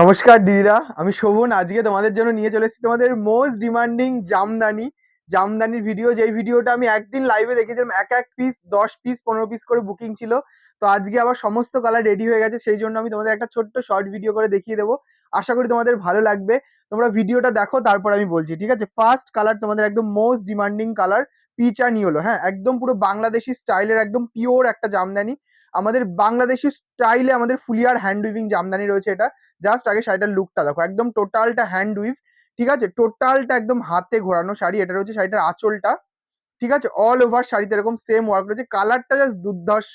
নমস্কার দিদিরা, আমি শোভন। আজকে তোমাদের জন্য নিয়ে চলে এসেছি তোমাদের মোস্ট ডিমান্ডিং জামদানি। জামদানির ভিডিও যেই ভিডিওটা আমি একদিন লাইভে দেখেছিলাম, এক এক পিস দশ পিস পনেরো পিস করে বুকিং ছিল। তো আজকে আবার সমস্ত কালার রেডি হয়ে গেছে, সেই জন্য আমি তোমাদের একটা ছোট্ট শর্ট ভিডিও করে দেখিয়ে দেবো। আশা করি তোমাদের ভালো লাগবে। তোমরা ভিডিওটা দেখো, তারপর আমি বলছি, ঠিক আছে? ফার্স্ট কালার তোমাদের একদম most demanding colour peach no হ্যাঁ একদম পুরো বাংলাদেশি স্টাইলের একদম পিওর একটা জামদানি। আমাদের বাংলাদেশি স্টাইলে আমাদের ফুলিয়ার হ্যান্ড উইভিং জামদানি রয়েছে এটা। জাস্ট আগে শাড়িটার লুকটা দেখো। একদম টোটালটা হ্যান্ড উইভ ঠিক আছে? টোটালটা একদম হাতে ঘোরানো শাড়ি। এটা রয়েছে শাড়িটার আঁচলটা, ঠিক আছে? অল ওভার শাড়িতে এরকম সেম ওয়ার্ক রয়েছে। কালারটা জাস্ট দুর্ধর্ষ।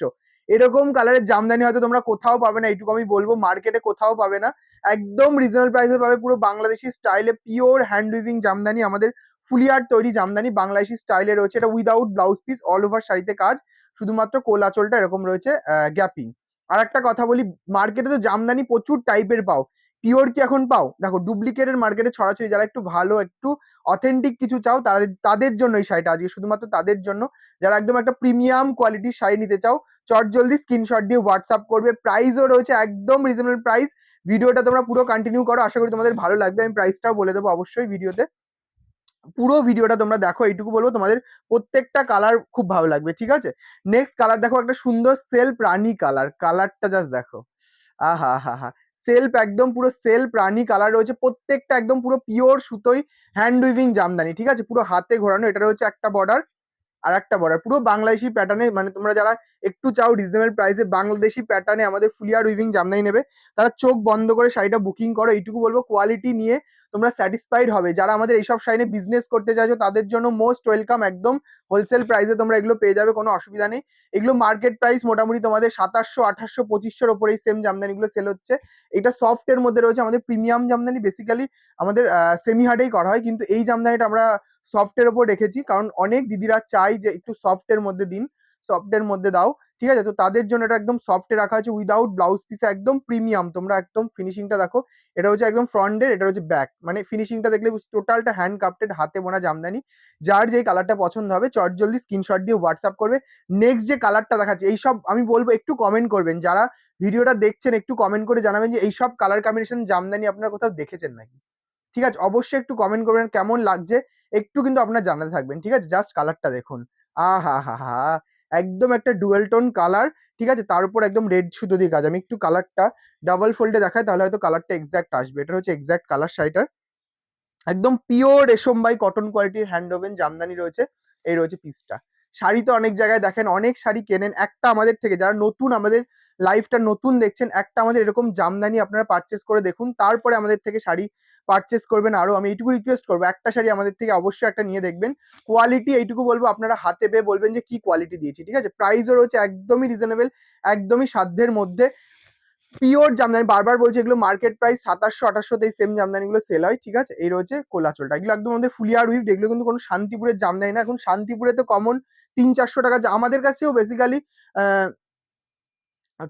এরকম কালারের জামদানি হয়তো তোমরা কোথাও পাবে না, এইটুকু আমি বলব। মার্কেটে কোথাও পাবে না। একদম রিজনেবল প্রাইসে পাবে পুরো বাংলাদেশি স্টাইলে পিওর হ্যান্ড উইভিং জামদানি। আমাদের ফুলিয়ার তৈরি জামদানি বাংলাদেশি স্টাইলে রয়েছে। এটা without blouse piece all over শাড়িতে কাজ। শুধুমাত্র কোল আঁচলটা এরকম রয়েছে গ্যাপিং আর একটা কথা বলি মার্কেটে তো জামদানি প্রচুর টাইপের পাও। পিওর কি এখন পাও? দেখো ডুপ্লিকেটের মার্কেটে ছড়াছড়ি, যারা একটু ভালো, একটু অথেন্টিক কিছু চাও তাদের তাদের জন্য এই শাড়িটা আজকে শুধুমাত্র তাদের জন্য। যারা একদম একটা প্রিমিয়াম কোয়ালিটির শাড়ি নিতে চাও, চট জলদি স্ক্রিনশট দিয়ে হোয়াটসঅ্যাপ করবে। প্রাইসও রয়েছে একদম রিজনেবল প্রাইস ভিডিওটা তোমরা পুরো কন্টিনিউ করো। আশা করি তোমাদের ভালো লাগবে। আমি প্রাইসটাও বলে দেবো অবশ্যই ভিডিওতে পুরো ভিডিওটা তোমরা দেখো, এইটুকু বলব, তোমাদের প্রত্যেকটা কালার খুব ভালো লাগবে, ঠিক আছে? নেক্সট কালার দেখো, একটা সুন্দর সেল প্রাণী কালার কালারটা জাস্ট দেখো। আহা হা হা সেলফ একদম পুরো সেল প্রাণী কালার রয়েছে, প্রত্যেকটা একদম পুরো পিওর সুতোই হ্যান্ড উইভিং জামদানি, ঠিক আছে? পুরো হাতে ঘোরানো, এটা রয়েছে একটা বর্ডার আর একটা বর্ডার পুরো বাংলাদেশি প্যাটার্নে মানে তোমরা যারা একটু চাও রিজনেবল প্রাইসে বাংলাদেশি প্যাটার্নে আমাদের ফুলিয়ার উইভিং জামদানি নেবে, তারা চোখ বন্ধ করে শাড়িটা বুকিং করো, এইটুকু বলব কোয়ালিটি নিয়ে তোমরা স্যাটিসফাইড হবে। যারা আমাদের এইসব শাড়ি বিজনেস করতে চাইছো, তাদের জন্য মোস্ট ওয়েলকাম একদম হোলসেল প্রাইসে তোমরা এগুলো পেয়ে যাবে, কোনো অসুবিধা নেই। এগুলো মার্কেট প্রাইস মোটামুটি তোমাদের সাতাশশো, আঠাশশো, পঁচিশশোর ওপরে এই সেম জামদানিগুলো সেল হচ্ছে। এটা সফটের মধ্যে রয়েছে আমাদের প্রিমিয়াম জামদানি বেসিক্যালি আমাদের সেমি হার্ডেই করা হয়, কিন্তু এই জামদানিটা আমরা সফটের ওপর রেখেছি, কারণ অনেক দিদিরা চাই যে একটু সফটের মধ্যে দিন সফটের মধ্যে দাও, ঠিক আছে? তো তাদের জন্য এটা একদম সফটে রাখা আছে উইদাউট ব্লাউজ পিসে একদম প্রিমিয়াম তোমরা একদম ফিনিশিংটা দেখো, এটা হচ্ছে একদম ফ্রন্টের এটা হচ্ছে ব্যাক মানে ফিনিশিংটা দেখলে টোটালটা হ্যান্ড কাপ্টেড হাতে বোনা জামদানি, যার যে কালারটা পছন্দ হবে, চট জলদি স্ক্রিনশট দিয়ে হোয়াটসঅ্যাপ করবে নেক্সট যে কালারটা দেখাচ্ছে, এইসব আমি বলব একটু কমেন্ট করবেন, যারা ভিডিওটা দেখছেন একটু কমেন্ট করে জানাবেন যে এইসব কালার কম্বিনেশন জামদানি আপনারা কোথাও দেখেছেন নাকি? ঠিক আছে? অবশ্যই একটু কমেন্ট করবেন, কেমন লাগছে? একটু কিন্তু আপনার জানাতে থাকবেন, ঠিক আছে? জাস্ট কালারটা দেখুন। আহা হা হা হা একদম একটা ডুয়েল টোন কালার ঠিক আছে? তার উপর একদম রেড সুতো দিয়ে কাজ। আমি একটু কালারটা ডাবল ফোল্ডে দেখাই, তাহলে হয়তো কালারটা এক্সাক্ট আসবে। এটা হচ্ছে এক্সাক্ট কালার শাড়িটার। একদম পিওর রেশম বাই কটন কোয়ালিটির হ্যান্ড ওভেন জামদানি রয়েছে, এই রয়েছে পিসটা শাড়ি তো অনেক জায়গায় দেখেন, অনেক শাড়ি কেনেন, একটা আমাদের থেকে, যারা নতুন আমাদের লাইফটা নতুন দেখছেন, একটা আমাদের এরকম জামদানি আপনারা পারচেস করে দেখুন, তারপরে আমাদের থেকে শাড়ি পারচেস করবেন। আরও আমি এইটুকু রিকোয়েস্ট করব, একটা শাড়ি আমাদের থেকে অবশ্যই একটা নিয়ে দেখবেন। কোয়ালিটি এইটুকু বলব, আপনারা হাতে পেয়ে বলবেন যে কি কোয়ালিটি দিয়েছি, ঠিক আছে? প্রাইসও রয়েছে একদমই রিজনেবল একদমই সাধ্যের মধ্যে। পিওর জামদানি, বারবার বলছি এগুলো মার্কেট প্রাইস সাতাশশো আঠাশশোতে এই সেম জামদানিগুলো সেল হয়, ঠিক আছে? এই রয়েছে কোলাচলটা। এগুলো একদম আমাদের ফুলিয়ার উইভ এগুলো কিন্তু কোনো শান্তিপুরের জামদানি না। এখন শান্তিপুরে তো কমন তিন চারশো টাকা, আমাদের কাছেও বেসিক্যালি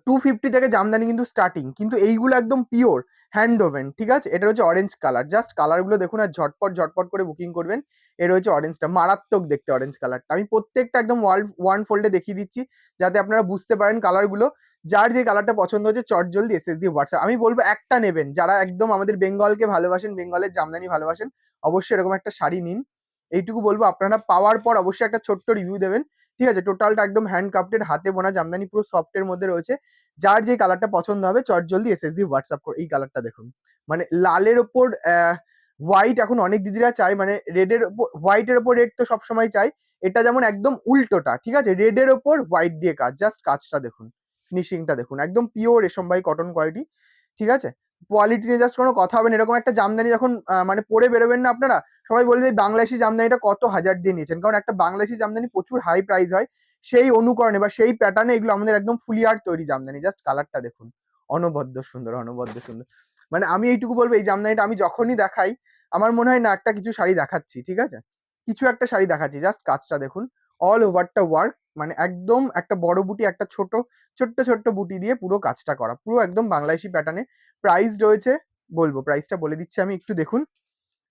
টু ফিফটি থেকে জামদানি কিন্তু স্টার্টিং কিন্তু এইগুলো একদম পিওর হ্যান্ড ওভেন ঠিক আছে? এটা হচ্ছে অরেঞ্জ কালার জাস্ট কালারগুলো দেখুন আর ঝটপট ঝটপট করে বুকিং করবেন। এ রয়েছে অরেঞ্জটা মারাত্মক দেখতে অরেঞ্জ কালারটা আমি প্রত্যেকটা একদম ওয়াল ওয়ান ফোল্ডে দেখিয়ে দিচ্ছি, যাতে আপনারা বুঝতে পারেন কালারগুলো যার যে কালারটা পছন্দ হচ্ছে, চট জলদি এস দিয়ে হোয়াটসঅ্যাপ আমি বলব একটা নেবেন। যারা একদম আমাদের বেঙ্গলকে ভালোবাসেন বেঙ্গলের জামদানি ভালোবাসেন, অবশ্যই এরকম একটা শাড়ি নিন। এইটুকু বলব, আপনারা পাওয়ার পর অবশ্যই একটা ছোট্ট রিভিউ দেবেন। ঠিক আছে? টোটালটা একদম হ্যান্ড কাপ্টেড হাতে বোনা জামদানি, পুরো সফটের মধ্যে রয়েছে। যার যে কালারটা পছন্দ হবে, চট জলদি এস এস দিয়ে হোয়াটসঅ্যাপ করে। এই কালারটা দেখুন। মানে লালের ওপর হোয়াইট এখন অনেক দিদিরা চায়। মানে রেডের ওপর হোয়াইটের ওপর রেড তো সবসময় চাই এটা যেমন একদম উল্টোটা, ঠিক আছে? রেডের ওপর হোয়াইট দিয়ে কাজ। জাস্ট কাজটা দেখুন। ফিনিশিংটা দেখুন। একদম পিওর রেশম বাই কটন কোয়ালিটি ঠিক আছে? কোয়ালিটি নিয়ে জাস্ট কোনো কথা হবে না। এরকম একটা জামদানি যখন মানে পরে বেরোবেন না আপনারা, সবাই বলবে বাংলাদেশি জামদানিটা কত হাজার দিয়ে নিয়েছেন। কারণ একটা বাংলাদেশি জামদানি প্রচুর হাই প্রাইস হয়। সেই অনুকরণে বা সেই প্যাটার্নে এগুলো আমাদের একদম ফুলিয়ার তৈরি জামদানি। জাস্ট কালারটা দেখুন। অনবদ্য সুন্দর অনবদ্য সুন্দর। মানে আমি এইটুকু বলব, এই জামদানিটা আমি যখনই দেখাই, আমার মনে হয় না একটা কিছু শাড়ি দেখাচ্ছি, ঠিক আছে? কিছু একটা শাড়ি দেখাচ্ছি জাস্ট কাজটা দেখুন। অল ওভারটা ওয়ার্ক মানে একদম একটা বড় বুটি, একটা ছোট, ছোট্ট ছোট্ট বুটি দিয়ে পুরো কাজটা করা। পুরো একদম বাংলাদেশি প্যাটার্নে প্রাইস রয়েছে, বলব প্রাইসটা বলে দিচ্ছি আমি একটু দেখুন।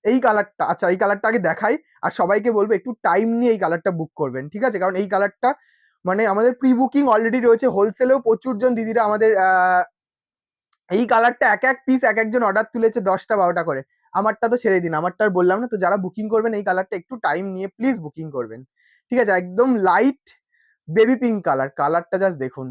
এই কালারটা আচ্ছা এই কালারটা আগে দেখাই আর সবাইকে বলব একটু টাইম নিয়ে এই কালারটা বুক করবেন, ঠিক আছে? কারণ এই কালারটা মানে আমাদের প্রি বুকিং অলরেডি রয়েছে হোলসেলেও প্রচুর জন দিদিরা আমাদের এই কালারটা এক এক পিস এক একজন অর্ডার তুলেছে দশটা, বারোটা করে। আমারটা তো ছেড়ে দিন, আমারটা বললাম না, তো যারা বুকিং করবেন এই কালারটা একটু টাইম নিয়ে প্লিজ বুকিং করবেন। ঠিক আছে? একদম লাইট বেবি পিঙ্ক কালার কালারটা জাস্ট দেখুন।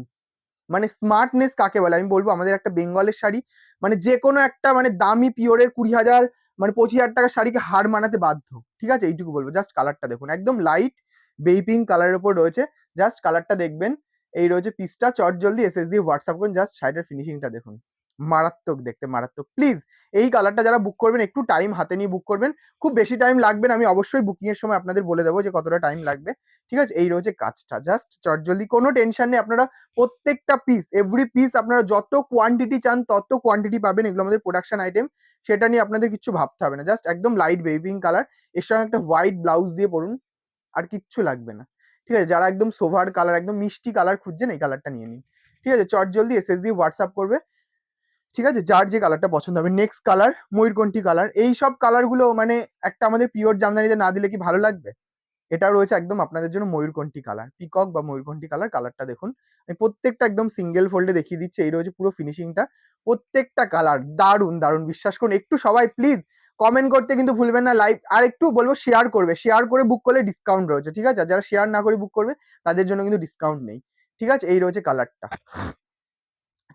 মানে স্মার্টনেস কাকে বলে? আমি বলব আমাদের একটা বেঙ্গলের শাড়ি মানে যে কোনো একটা মানে দামি পিওরের কুড়ি হাজার মানে পঁচিশ হাজার টাকার শাড়িকে হার মানাতে বাধ্য। ঠিক আছে? এইটুকু বলব। জাস্ট কালারটা দেখুন। একদম লাইট বেবি পিঙ্ক কালারের উপর রয়েছে। জাস্ট কালারটা দেখবেন। এই রয়েছে পিসটা চট জলদি এস এস দিয়ে হোয়াটসঅ্যাপ করুন। জাস্ট শাড়িটার ফিনিশিংটা দেখুন। মারাত্মক দেখতে, মারাত্মক। প্লিজ এই কালারটা যারা বুক করবেন, একটু টাইম হাতে নিয়ে বুক করবেন। খুব বেশি টাইম লাগবে না, আমি অবশ্যই বুকিং এর সময় আপনাদের বলে দেবো যে কতটা টাইম লাগবে। ঠিক আছে? এই রয়েছে কাজটা। জাস্ট চটজলদি কোনো টেনশন নেই। আপনারা প্রত্যেকটা পিস এভরি পিস আপনারা যত কোয়ান্টিটি চান, তত কোয়ান্টিটি পাবেন। এগুলো আমাদের প্রোডাকশন আইটেম সেটা নিয়ে আপনাদের কিছু ভাবতে হবে না। জাস্ট একদম লাইট বেবিং কালারের সঙ্গে একটা হোয়াইট ব্লাউজ দিয়ে পরুন, আর কিচ্ছু লাগবে না। ঠিক আছে? যারা একদম সোভার কালার একদম মিষ্টি কালার খুঁজছেন, এই কালারটা নিয়ে নিন। ঠিক আছে? চট জলদি এস এস দিয়ে হোয়াটসঅ্যাপ করবে। ঠিক আছে? যার যে কালারটা পছন্দ হবে। নেক্সট কালার ময়ূরকণ্ঠী কালার এই সব কালারগুলো মানে একটা আমাদের পিওর জামদানিতে না দিলে কি ভালো লাগবে? এটা রয়েছে একদম আপনাদের জন্য ময়ূরকণ্ঠী কালার পিকক বা ময়ূরকণ্ঠী কালার কালারটা দেখুন। আমি প্রত্যেকটা একদম সিঙ্গেল ফোল্ডে দেখিয়ে দিচ্ছি। এই রয়েছে পুরো ফিনিশিংটা প্রত্যেকটা কালার দারুণ দারুণ বিশ্বাস করুন। একটু সবাই প্লিজ কমেন্ট করতে কিন্তু ভুলবেন না। লাইভ আর একটু বলব শেয়ার করবে। শেয়ার করে বুক করলে ডিসকাউন্ট রয়েছে। ঠিক আছে? যারা শেয়ার না করে বুক করবে, তাদের জন্য কিন্তু ডিসকাউন্ট নেই। ঠিক আছে? এই রয়েছে কালারটা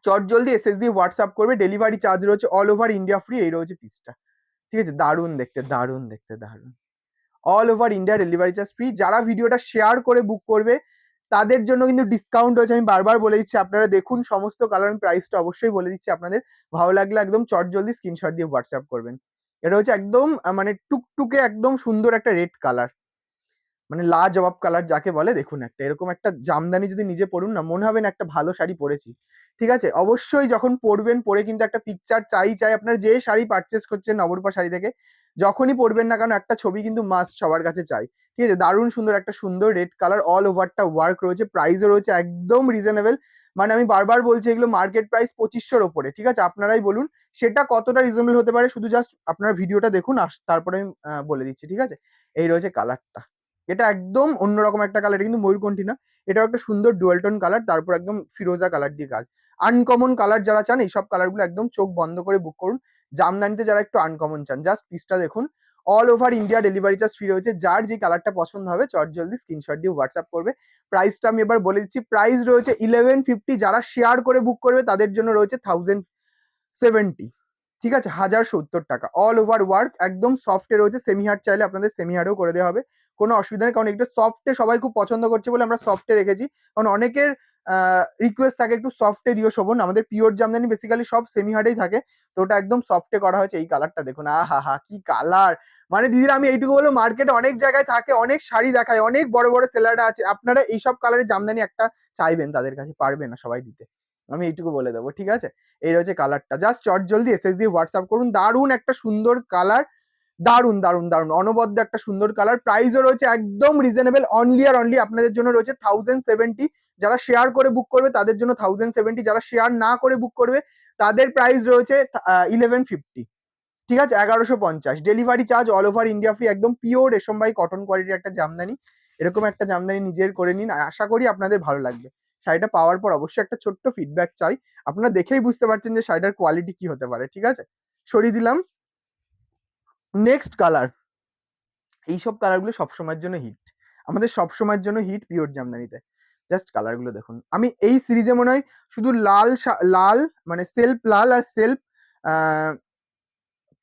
চট জলদি এসএস দিয়ে হোয়াটসঅ্যাপ করবে ডেলিভারি চার্জ রয়েছে অল ওভার ইন্ডিয়া ফ্রি এই রয়েছে পিসটা ঠিক আছে? দারুণ দেখতে দারুণ দেখতে দারুণ all over India delivery charge free যারা ভিডিওটা শেয়ার করে বুক করবে, তাদের জন্য কিন্তু ডিসকাউন্ট রয়েছে। আমি বারবার বলে দিচ্ছি, আপনারা দেখুন, সমস্ত কালার আমি প্রাইসটা অবশ্যই বলে দিচ্ছি আপনাদের। ভালো লাগলে একদম চট জলদি স্ক্রিনশট দিয়ে হোয়াটসঅ্যাপ করবেন। এটা হচ্ছে একদম মানে টুকটুকে একদম সুন্দর একটা রেড কালার মানে লা জবাব কালার যাকে বলে। দেখুন একটা, এরকম একটা জামদানি যদি নিজে পড়ুন না, মনে হবে না একটা ভালো শাড়ি পরেছি। ঠিক আছে? অবশ্যই যখন পরবেন, পরে কিন্তু একটা পিকচার চাই চাই আপনার যে শাড়ি পারচেস করছেন নবরূপা শাড়ি থেকে, যখনই পরবেন না কারণ একটা ছবি কিন্তু মাস্ট সবার কাছে চাই। ঠিক আছে? দারুণ সুন্দর একটা সুন্দর রেড কালার অল ওভারটা ওয়ার্ক রয়েছে প্রাইসও রয়েছে একদম রিজনেবল মানে আমি বারবার বলছি এগুলো মার্কেট প্রাইস পঁচিশশোর ওপরে, ঠিক আছে? আপনারাই বলুন, সেটা কতটা রিজনেবল হতে পারে? শুধু জাস্ট আপনারা ভিডিওটা দেখুন আর তারপরে আমি বলে দিচ্ছি, ঠিক আছে? এই রয়েছে কালারটা এটা একদম অন্যরকম একটা কালার কিন্তু ময়ূরকণ্ঠী না, এটাও একটা সুন্দর ডুয়েলটন কালার তারপর একদম ফিরোজা কালার দিয়ে কাজ। আনকমন কালার যারা চান, এইসব কালারগুলো একদম চোখ বন্ধ করে বুক করুন। জামদানিতে যারা একটু আনকমন চান জাস্ট পিসটা দেখুন। All over India delivery charge free রয়েছে। যার যে কালারটা পছন্দ হবে, চট জলদি স্ক্রিনশট দিয়ে হোয়াটসঅ্যাপ করবে। প্রাইসটা আমি এবার বলে দিচ্ছি। প্রাইস রয়েছে ইলেভেন ফিফটি যারা শেয়ার করে বুক করবে, তাদের জন্য রয়েছে থাউজেন্ড সেভেন্টি ঠিক আছে? হাজার সত্তর টাকা। অল ওভার ওয়ার্ক একদম সফটে রয়েছে। সেমি হার্ড চাইলে আপনাদের সেমি হার্ডও করে দেওয়া হবে। কোনো অসুবিধা নেই। কারণ একটু সফটে সবাই খুব পছন্দ করছে বলে আমরা সফটে রেখেছি। কারণ অনেকের রিকোয়েস্ট থাকে একটু সফটে দিও শোভন। আমাদের পিওর জামদানি বেসিক্যালি সব সেমি হার্ডেই থাকে। তো ওটা একদম সফটে করা হয়েছে এই কালারটা দেখুন আহা হা কি কালার মানে দিদিরা, আমি এইটুকু বলব মার্কেটে অনেক জায়গায় থাকে, অনেক শাড়ি দেখায়, অনেক বড় বড় সেলাররা আছে। আপনারা এইসব কালারের জামদানি একটা চাইবেন তাদের কাছে পারবে না সবাই দিতে। আমি এইটুকু বলে দেবো, ঠিক আছে? এই রয়েছে কালারটা জাস্ট চট জলদি এসএস দিয়ে হোয়াটসঅ্যাপ করুন। দারুণ একটা সুন্দর কালার দারুণ দারুণ দারুণ অনবদ্য একটা সুন্দর কালার প্রাইসও রয়েছে একদম রিজনেবল অনলি আর অনলি আপনাদের জন্য রয়েছে থাউজেন্ড সেভেন্টি যারা শেয়ার করে বুক করবে, তাদের জন্য থাউজেন্ড সেভেন্টি যারা শেয়ার না করে বুক করবে, তাদের প্রাইস রয়েছে ইলেভেন ফিফটি ঠিক আছে? এগারোশো পঞ্চাশ। Delivery charge all over India free একদম পিওর রেশম বাই কটন কোয়ালিটির একটা জামদানি। এরকম একটা জামদানি নিজের করে নিন। আশা করি আপনাদের ভালো লাগবে। শাড়িটা পাওয়ার পর অবশ্যই একটা ছোট্ট ফিডব্যাক চাই। আপনারা দেখেই বুঝতে পারছেন যে শাড়িটার কোয়ালিটি কি হতে পারে। ঠিক আছে? সরিয়ে দিলাম। নেক্সট কালার এইসব কালারগুলো সবসময়ের জন্য হিট আমাদের সবসময়ের জন্য হিট পিওর জামদানিতে জাস্ট কালারগুলো দেখুন। আমি এই সিরিজে মনে হয় শুধু লাল লাল মানে সেলফ লাল আর সেলফ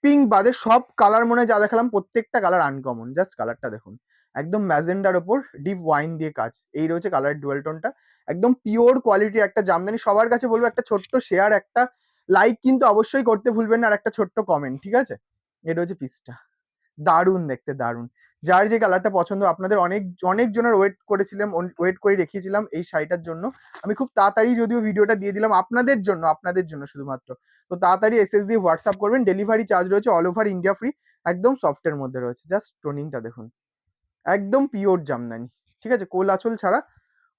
পিঙ্ক বাদে সব কালার মনে হয় যা দেখালাম, প্রত্যেকটা কালার আনকমন জাস্ট কালারটা দেখুন। একদম ম্যাজেন্ডার ওপর ডিপ ওয়াইন দিয়ে কাজ। এই রয়েছে কালার ডুয়েল টোনটা একদম পিওর কোয়ালিটির একটা জামদানি সবার কাছে বলব একটা ছোট্ট শেয়ার একটা লাইক কিন্তু অবশ্যই করতে ভুলবেন না আর একটা ছোট্ট কমেন্ট ঠিক আছে? এটা হচ্ছে পিসটা। দারুণ দেখতে, দারুণ। যার যে কালারটা পছন্দ, আপনাদের অনেক অনেক জনের ওয়েট করেছিলাম ওয়েট করে রেখেছিলাম এই শাড়িটার জন্য। আমি খুব তাড়াতাড়ি যদিও ভিডিওটা দিয়ে দিলাম আপনাদের জন্য আপনাদের জন্য শুধুমাত্র। তো তাড়াতাড়ি এস এস দিয়ে হোয়াটসঅ্যাপ করবেন ডেলিভারি চার্জ রয়েছে অল ওভার ইন্ডিয়া ফ্রি একদম সফটের মধ্যে রয়েছে। জাস্ট টোনিংটা দেখুন। একদম পিওর জামদানি, ঠিক আছে? কোল আঁচল ছাড়া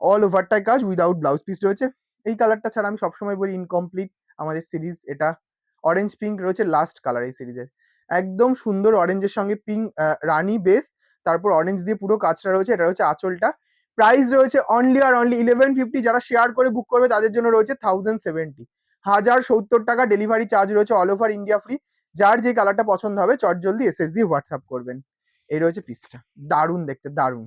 অল ওভারটাই কাজ উইদাউট ব্লাউজ পিস রয়েছে। এই কালারটা ছাড়া আমি সবসময় বলি ইনকমপ্লিট আমাদের সিরিজ এটা অরেঞ্জ পিঙ্ক রয়েছে লাস্ট কালার এই সিরিজের একদম সুন্দর অরেঞ্জের সঙ্গে পিঙ্ক রানি বেস তারপর অরেঞ্জ দিয়ে পুরো কাজটা রয়েছে, এটা রয়েছে আঁচলটা। প্রাইস রয়েছে অনলি আর অনলি ইলেভেন ফিফটি যারা শেয়ার করে বুক করবে, তাদের জন্য রয়েছে থাউজেন্ড সেভেন্টি হাজার সত্তর টাকা ডেলিভারি চার্জ রয়েছে অল ওভার ইন্ডিয়া ফ্রি যার যে কালারটা পছন্দ হবে চট জলদি এসএস দিয়ে হোয়াটসঅ্যাপ করবেন। এই রয়েছে পিসটা দারুণ দেখতে, দারুণ।